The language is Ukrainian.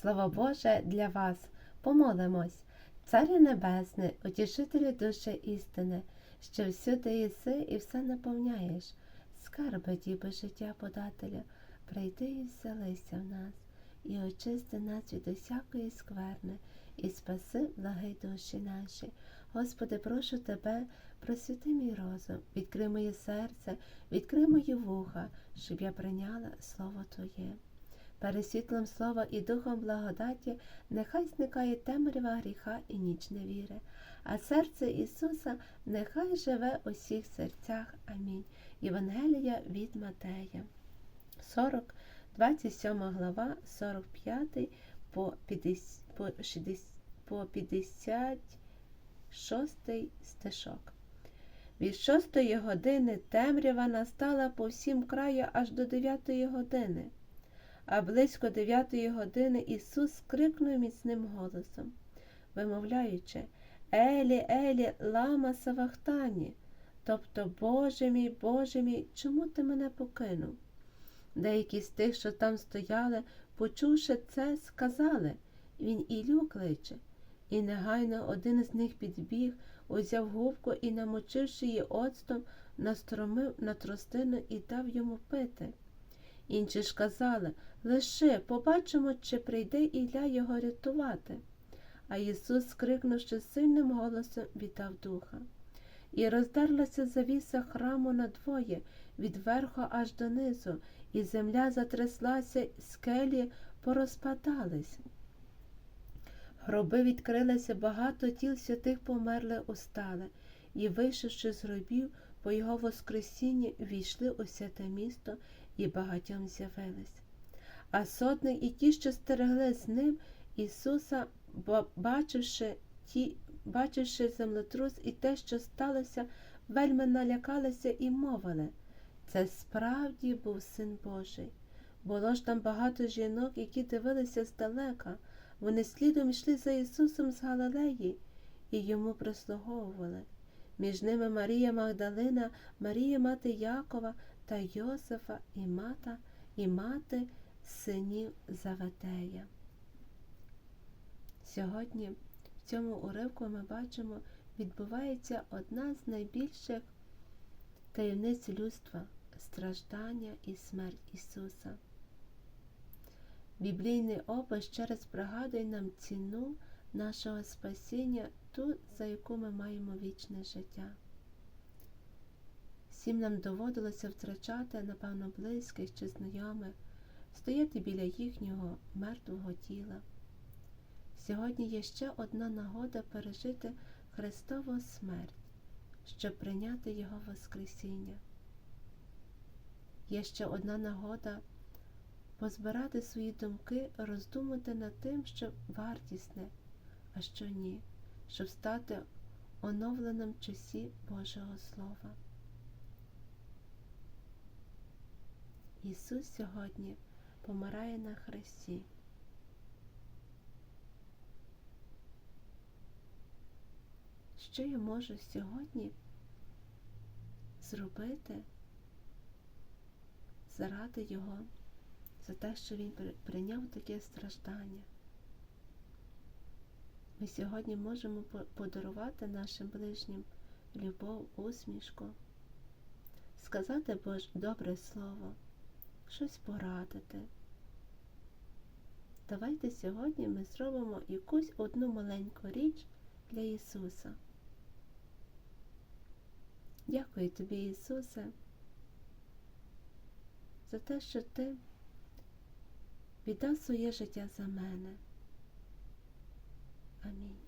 Слово Боже для вас. Помолимось. Царю Небесний, утішителю душі істини, що всюди єси і все наповняєш. Скарби діби життя подателя, прийди і вселися в нас, і очисти нас від усякої скверни, і спаси благи душі наші. Господи, прошу Тебе, просвіти мій розум, відкрий моє серце, відкрий мої вуха, щоб я прийняла Слово Твоє. Перед світлом слова і духом благодаті нехай зникає темрява гріха і ніч невіри, а серце Ісуса нехай живе у всіх серцях. Амінь. Євангелія від Матея. 40, 27 глава, 45 по 50, по 60, по 56 стишок. Від шостої години темрява настала по всім краю аж до дев'ятої години. А близько дев'ятої години Ісус скрикнув міцним голосом, вимовляючи Елі, Елі, лама Савахтані, тобто, Боже мій, Боже мій, чому ти мене покинув? Деякі з тих, що там стояли, почувши це, сказали Він Ілю кличе. І негайно один з них підбіг, узяв губку і, намочивши її оцтом, настромив на тростину і дав йому пити. Інші ж казали Лише побачимо, чи прийде Ілля його рятувати. А Ісус, скрикнувши сильним голосом, віддав духа. І роздерлася завіса храму надвоє, від верху аж донизу, і земля затряслася, скелі порозпадались. Гроби відкрилися, багато тіл святих померли устали, і, вийшовши з гробів, по його воскресінні війшли у святе місто і багатьом з'явились. А сотник і ті, що стерегли з ним Ісуса, бачивши ті, бачивши землетрус і те, що сталося, вельми налякалися і мовили це справді був син Божий. Було ж там багато жінок, які дивилися здалека. Вони слідом йшли за Ісусом з Галилеї і йому прислуговували. Між ними Марія Магдалина, Марія мати Якова та Йосифа і мата, і мати синів Заватея. Сьогодні в цьому уривку ми бачимо, відбувається одна з найбільших таємниць людства страждання і смерть Ісуса. Біблійний опис ще раз пригадує нам ціну нашого спасіння, ту, за яку ми маємо вічне життя. Всім нам доводилося втрачати, напевно, близьких чи знайомих, стояти біля їхнього мертвого тіла. Сьогодні є ще одна нагода пережити Христову смерть, щоб прийняти Його Воскресіння. Є ще одна нагода позбирати свої думки, роздумати над тим, що вартісне, а що ні, щоб стати оновленим часі Божого Слова. Ісус сьогодні помирає на хресті. Що я можу сьогодні зробити заради Його, за те, що Він прийняв таке страждання? Ми сьогодні можемо подарувати нашим ближнім любов, усмішку, сказати Боже добре слово щось порадити. Давайте сьогодні ми зробимо якусь одну маленьку річ для Ісуса. Дякую тобі, Ісусе, за те, що Ти віддав своє життя за мене. Амінь.